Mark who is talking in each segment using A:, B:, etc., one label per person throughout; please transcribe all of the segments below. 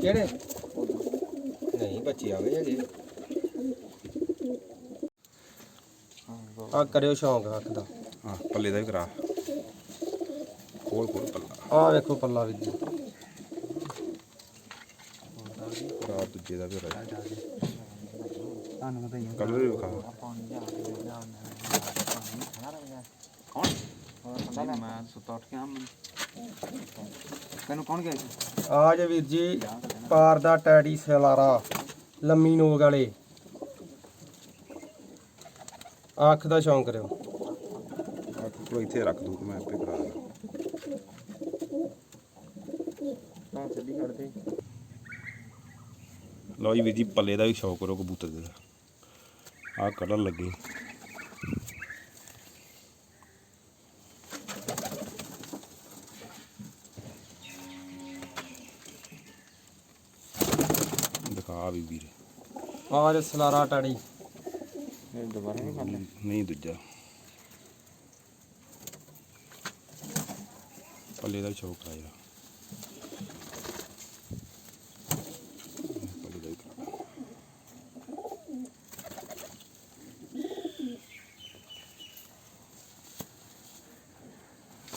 A: ਕਿਹੜੇ? ਨਹੀਂ ਬੱਚੇ ਆ ਗਏ ਹਜੇ। ਆ ਕਰਿਓ ਸ਼ੌਂਕ ਦਾ।
B: ਹਾਂ ਪੱਲੇ ਦਾ ਵੀ ਕਰਾ। ਖੋਲ ਖੋਲ ਪੱਲਾ।
A: ਆ ਵੇਖੋ ਪੱਲਾ ਵੀ ਜੀ।
B: ਕਰਾ ਦੂਜੇ ਦਾ ਵੀ ਕਰਾ
C: ਤੁਹਾਨੂੰ ਵਧਾਈਆਂ
B: ਕਲਰ ਵੀ ਵਿਖਾ।
C: ਕੌਣ? ਮੈਂ ਸੁੱਤਾ ਉੱਠ ਕੇ ਆ ਤੈਨੂੰ ਕੌਣ ਗਿਆ ਸੀ?
A: ਆ ਜੇ ਵੀਰ ਜੀ। ਪਾਰ ਦਾ ਟੈਡੀ ਸਲਾਰਾ, ਲੰਮੀ ਨੋਗ ਵਾਲੇ। ਅੱਖ ਦਾ ਸ਼ੌਂਕ ਕਰਿਓ।
B: ਆ ਕੁਕੜਾ ਇੱਥੇ ਰੱਖ ਦੂ, ਮੈਂ ਆਪੇ ਕਰਾ ਦਾਂ
C: ਤਾਂ ਸਿੱਧੀ ਕਰ ਦੇ
B: ਜੀ ਵੀਰ ਜੀ, ਪੱਲੇ ਦਾ ਵੀ ਸ਼ੌਂਕ ਕਰੋ ਕਬੂਤਰ ਦੇ ਆ ਕਲਰ ਲੱਗੇ। ਦਿਖਾ ਵੀ ਵੀਰ।
A: ਆ ਜੇ ਸਲਾਰਾ ਟੈਡੀ
C: ਇਹ ਦੁਬਾਰਾ ਨਹੀਂ ਕਰਨਾ
B: ਨਹੀਂ ਦੂਜਾ। ਪੱਲੇ ਦਾ ਸ਼ੌਕ ਆ ਕਰਾ।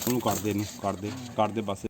B: ਉਹਨੂੰ ਕੱਢ ਦੇ ਇਹਨੂੰ ਕੱਢ ਦੇ ਕੱਢ ਦੇ ਬਸ।